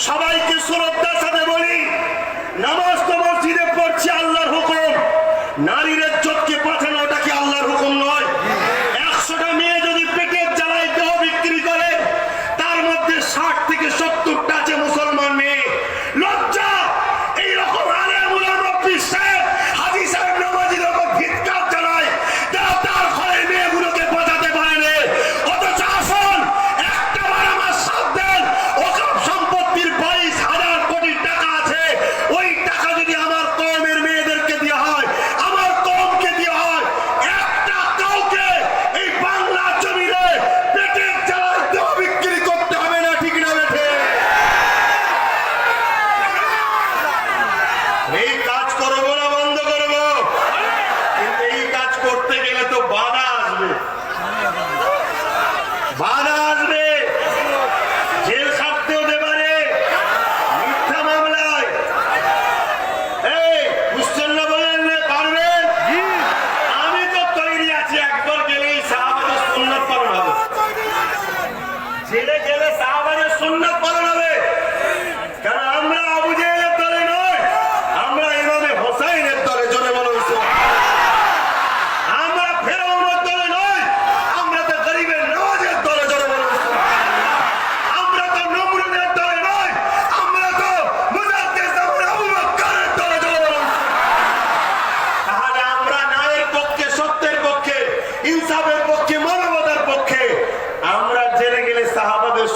সবাইকে শ্রদ্ধার সাথে বলি নামাজ তো মসজিদে পড়ছে আল্লাহর হুকুম নারীর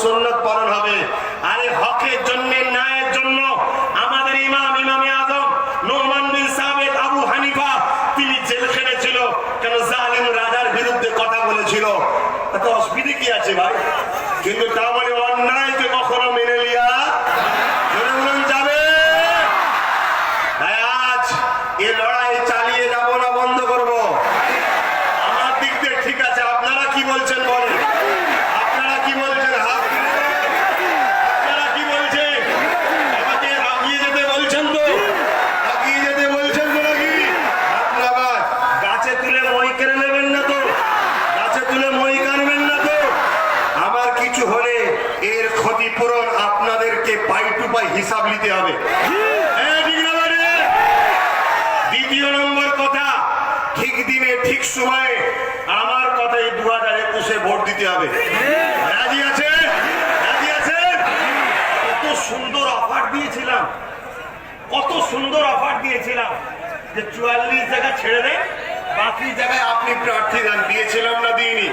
সুন্নত পালন হবে। আরে হকের জন্য, ন্যায়ের জন্য আমাদের ইমাম, ইমামে আজম, নোমান বিন সাবেদ আবু হানিফা, তিনি জেল খেটেছিল কেন জালিম রাজার বিরুদ্ধে কথা বলেছিল? এত অসুবিধে কি আছে ভাই? কিন্তু তা বলে, অন্যায়কে কখনো মেনে লিয়া যাবে। আজ এ লড়াই তুলে মই কেড়ে নেবেন না তো? গাছে তুলে মই কানবেন না তো? আমার কিছু হলে এর ক্ষতিপূরণ আপনাদেরকে পাই টু পাই হিসাব নিতে হবে? দ্বিতীয় নম্বর কথা, ঠিক দিনে, ঠিক সময়ে আমার কথাই দু হাজার একুশে ভোট দিতে হবে। রাজি আছে? রাজি আছে? কত সুন্দর অফার দিয়েছিলাম। কত সুন্দর অফার দিয়েছিলাম যে চুয়াল্লিশ জায়গা ছেড়ে দেন। বাকি জায়গায় আপনি প্রার্থী দান দিয়েছিলাম না দিইনি।